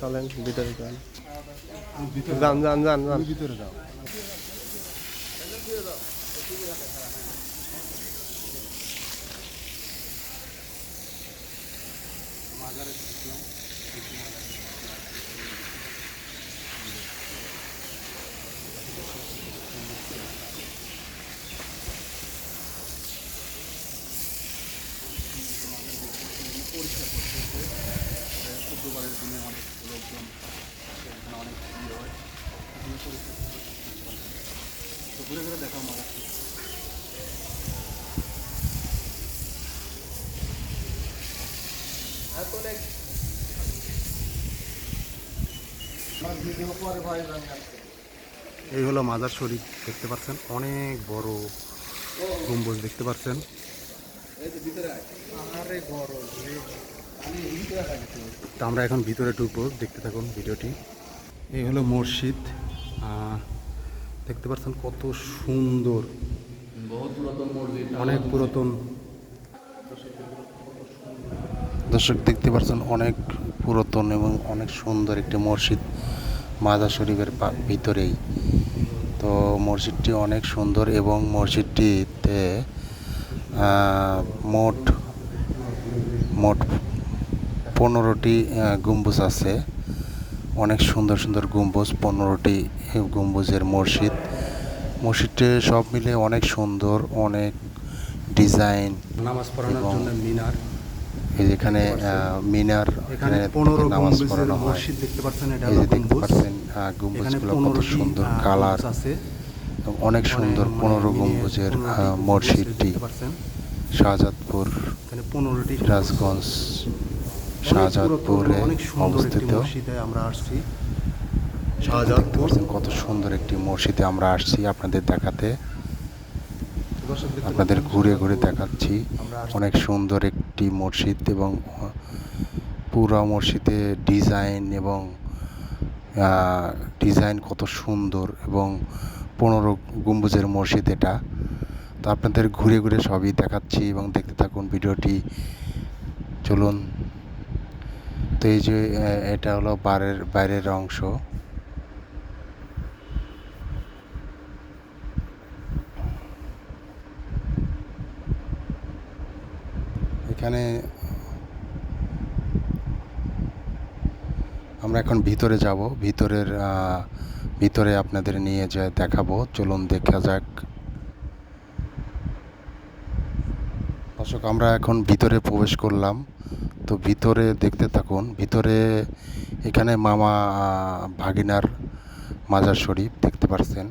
এখন ভিতরে চলেন যান। যান যান চলুন চলেন যান ভিতরে যাও যান। যান তুমি শুক্রবারের দিনে অনেক লোকজন এখানে অনেক ভিড় হয়। এখানে পরিষ্কার করতে। তো ঘুরে ঘুরে দেখাও মারা এই হলো মাজার শরীফ দেখতে পাচ্ছেন? অনেক বড় গম্বুজ দেখতে পাচ্ছেন। তো আমরা এখন ভিতরে ঢুকবো দেখতে থাকুন ভিডিওটি। এই হলো মসজিদ। আহ, দেখতে পাচ্ছেন কত সুন্দর। অনেক পুরাতন। দর্শক দেখতে পাচ্ছেন অনেক পুরাতন এবং অনেক সুন্দর একটি মসজিদ মাজার শরীফের পা- ভিতরেই। তো মসজিদটি অনেক সুন্দর এবং মসজিদটিতে মোট মোট পনেরোটি গম্বুজ আছে। অনেক সুন্দর সুন্দর গম্বুজ পনেরোটি গম্বুজের মসজিদ। মসজিদটি সব মিলে অনেক সুন্দর অনেক ডিজাইন নামাজ পড়ানোর জন্য মিনার। এই যেখানে আহ, মিনার এখানে এখানে পনেরো নামাজ পড়ানো হয়। মসজিদ দেখতে পাচ্ছেন এটা এই দেখতে পাচ্ছেন গম্বুজগুলো কত সুন্দর কালার। আছে। অনেক সুন্দর মানে পনেরো গম্বুজের আহ, 15টি গম্বুজ মসজিদটি। শাহজাদপুর পনেরোটি রাজগঞ্জ শাহজাদপুরে অবস্থিত। মসজিদে আমরা আসছি। দেখতে শাহজাদপুর পাচ্ছেন কত সুন্দর একটি মসজিদে আমরা আসছি আপনাদের দেখাতে। আপনাদের ঘুরে ঘুরে দেখাচ্ছি। অনেক সুন্দর একটি মসজিদ এবং পুরো মসজিদে ডিজাইন এবং ডিজাইন কত সুন্দর এবং পনেরো গম্বুজের মসজিদ এটা। তো আপনাদের ঘুরে ঘুরে সবই দেখাচ্ছি এবং দেখতে থাকুন ভিডিওটি। চলুন। তো এই যে এটা হলো বারের, বাইরের অংশ। এখানে আমরা এখন ভিতরে যাব। ভিতরের ভিতরে আপনাদের নিয়ে যা দেখাবো। চলুন দেখা যাক। দর্শক, আমরা এখন ভিতরে প্রবেশ করলাম। তো ভিতরে দেখতে থাকুন, ভিতরে এখানে মামা ভাগিনার মাজার শরীফ দেখতে পাচ্ছেন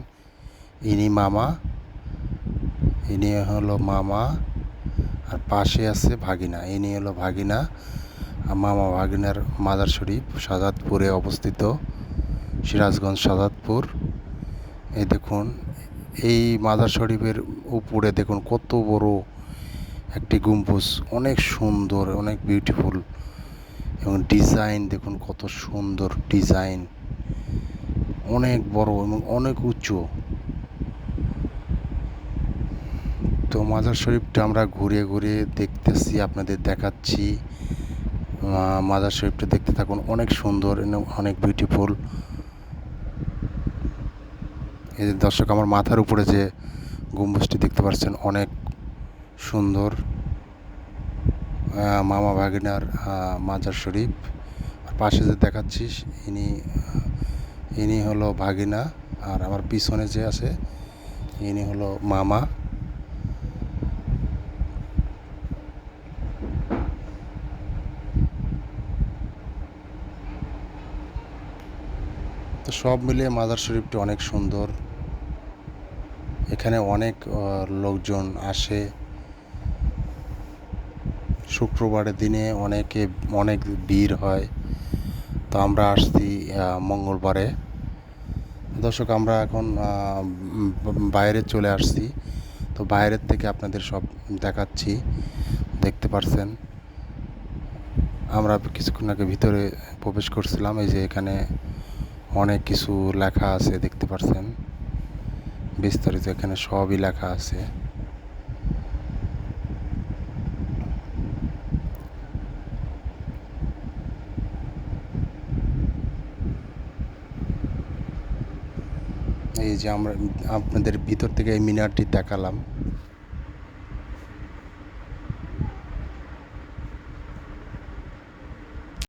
ইনি মামা, ইনি হলো মামা, আর পাশে আছে ভাগিনা। ইনি হলো ভাগিনা মামা ভাগিনার মাজার শরীফ সাজাদপুরে অবস্থিত, সিরাজগঞ্জ সাজাদপুর এই দেখুন, এই মাজার শরীফের উপরে দেখুন, কত বড় একটি গম্বুজ, অনেক সুন্দর, অনেক বিউটিফুল এবং ডিজাইন দেখুন কত সুন্দর ডিজাইন অনেক বড় এবং অনেক উঁচু। তো মাজার শরীফটা আমরা ঘুরে ঘুরে দেখতেছি, আপনাদের দেখাচ্ছি। মাজার শরীফটা দেখতে থাকুন, অনেক সুন্দর অনেক বিউটিফুল এই দর্শক, আমার মাথার উপরে যে গম্বুজটি দেখতে পাচ্ছেন, অনেক সুন্দর মামা ভাগিনার মাজার শরীফ। আর পাশে যে দেখাচ্ছিস, ইনি ইনি হলো ভাগিনা, আর আমার পিছনে যে আছে, ইনি হলো মামা। তো সব মিলিয়ে মাজার শরীফটি অনেক সুন্দর। এখানে অনেক লোকজন আসে। শুক্রবারের দিনে অনেকে, অনেক ভিড় হয়। তো আমরা আসছি মঙ্গলবারে। দর্শক, আমরা এখন বাইরে চলে আসছি। তো বাইরের থেকে আপনাদের সব দেখাচ্ছি। দেখতে পারছেন? আমরা কিছুক্ষণ আগে ভিতরে প্রবেশ করছিলাম। এই যে এখানে অনেক কিছু লেখা আছে, দেখতে পারছেন? বিস্তারিত এখানে সবই লেখা আছে। এই যে আমরা আপনাদের ভিতর থেকে এই মিনারটি দেখালাম।